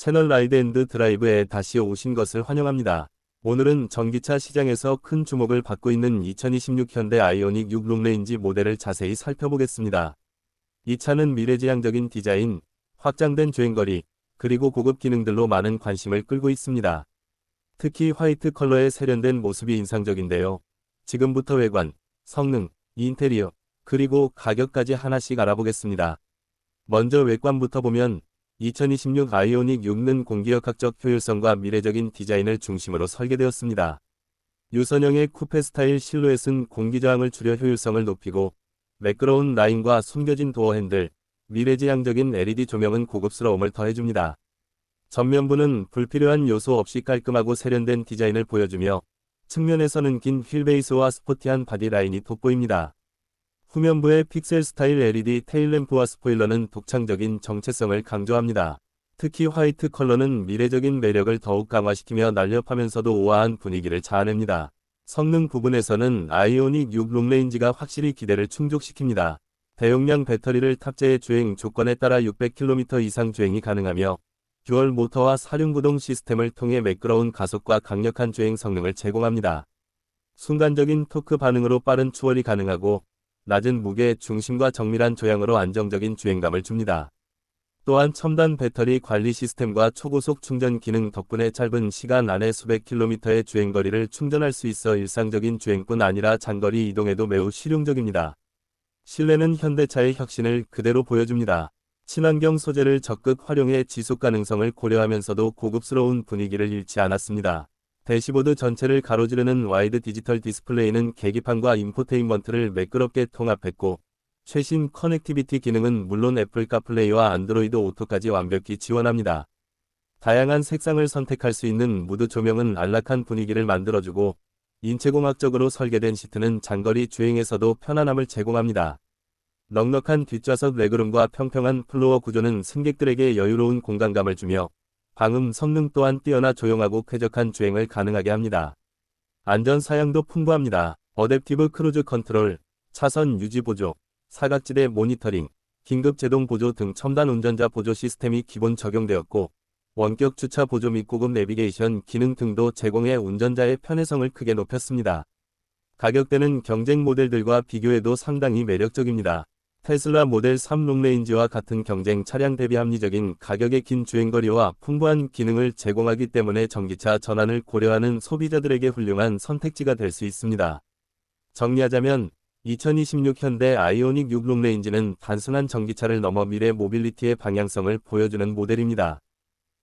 채널 라이드 앤드 드라이브에 다시 오신 것을 환영합니다. 오늘은 전기차 시장에서 큰 주목을 받고 있는 2026 현대 아이오닉 6 롱레인지 모델을 자세히 살펴보겠습니다. 이 차는 미래지향적인 디자인, 확장된 주행거리, 그리고 고급 기능들로 많은 관심을 끌고 있습니다. 특히 화이트 컬러의 세련된 모습이 인상적인데요. 지금부터 외관, 성능, 인테리어, 그리고 가격까지 하나씩 알아보겠습니다. 먼저 외관부터 보면 2026 아이오닉 6는 공기역학적 효율성과 미래적인 디자인을 중심으로 설계되었습니다. 유선형의 쿠페 스타일 실루엣은 공기 저항을 줄여 효율성을 높이고 매끄러운 라인과 숨겨진 도어 핸들, 미래지향적인 LED 조명은 고급스러움을 더해줍니다. 전면부는 불필요한 요소 없이 깔끔하고 세련된 디자인을 보여주며 측면에서는 긴 휠베이스와 스포티한 바디 라인이 돋보입니다. 후면부의 픽셀 스타일 LED 테일램프와 스포일러는 독창적인 정체성을 강조합니다. 특히 화이트 컬러는 미래적인 매력을 더욱 강화시키며 날렵하면서도 우아한 분위기를 자아냅니다. 성능 부분에서는 아이오닉 6 롱레인지가 확실히 기대를 충족시킵니다. 대용량 배터리를 탑재해 주행 조건에 따라 600km 이상 주행이 가능하며 듀얼 모터와 사륜구동 시스템을 통해 매끄러운 가속과 강력한 주행 성능을 제공합니다. 순간적인 토크 반응으로 빠른 추월이 가능하고 낮은 무게 중심과 정밀한 조향으로 안정적인 주행감을 줍니다. 또한 첨단 배터리 관리 시스템과 초고속 충전 기능 덕분에 짧은 시간 안에 수백 킬로미터의 주행거리를 충전할 수 있어 일상적인 주행뿐 아니라 장거리 이동에도 매우 실용적입니다. 실내는 현대차의 혁신을 그대로 보여줍니다. 친환경 소재를 적극 활용해 지속 가능성을 고려하면서도 고급스러운 분위기를 잃지 않았습니다. 대시보드 전체를 가로지르는 와이드 디지털 디스플레이는 계기판과 인포테인먼트를 매끄럽게 통합했고 최신 커넥티비티 기능은 물론 애플 카플레이와 안드로이드 오토까지 완벽히 지원합니다. 다양한 색상을 선택할 수 있는 무드 조명은 안락한 분위기를 만들어주고 인체공학적으로 설계된 시트는 장거리 주행에서도 편안함을 제공합니다. 넉넉한 뒷좌석 레그룸과 평평한 플로어 구조는 승객들에게 여유로운 공간감을 주며 방음 성능 또한 뛰어나 조용하고 쾌적한 주행을 가능하게 합니다. 안전 사양도 풍부합니다. 어댑티브 크루즈 컨트롤, 차선 유지 보조, 사각지대 모니터링, 긴급 제동 보조 등 첨단 운전자 보조 시스템이 기본 적용되었고 원격 주차 보조 및 고급 내비게이션 기능 등도 제공해 운전자의 편의성을 크게 높였습니다. 가격대는 경쟁 모델들과 비교해도 상당히 매력적입니다. 테슬라 모델 3 롱레인지와 같은 경쟁 차량 대비 합리적인 가격의 긴 주행거리와 풍부한 기능을 제공하기 때문에 전기차 전환을 고려하는 소비자들에게 훌륭한 선택지가 될 수 있습니다. 정리하자면 2026 현대 아이오닉 6 롱레인지는 단순한 전기차를 넘어 미래 모빌리티의 방향성을 보여주는 모델입니다.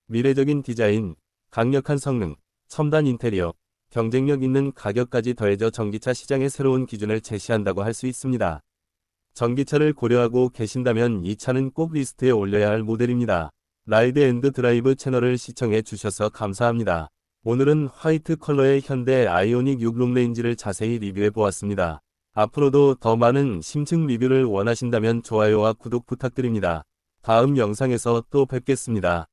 미래적인 디자인, 강력한 성능, 첨단 인테리어, 경쟁력 있는 가격까지 더해져 전기차 시장의 새로운 기준을 제시한다고 할 수 있습니다. 전기차를 고려하고 계신다면 이 차는 꼭 리스트에 올려야 할 모델입니다. 라이드 앤드 드라이브 채널을 시청해 주셔서 감사합니다. 오늘은 화이트 컬러의 현대 아이오닉 6 롱레인지를 자세히 리뷰해 보았습니다. 앞으로도 더 많은 심층 리뷰를 원하신다면 좋아요와 구독 부탁드립니다. 다음 영상에서 또 뵙겠습니다.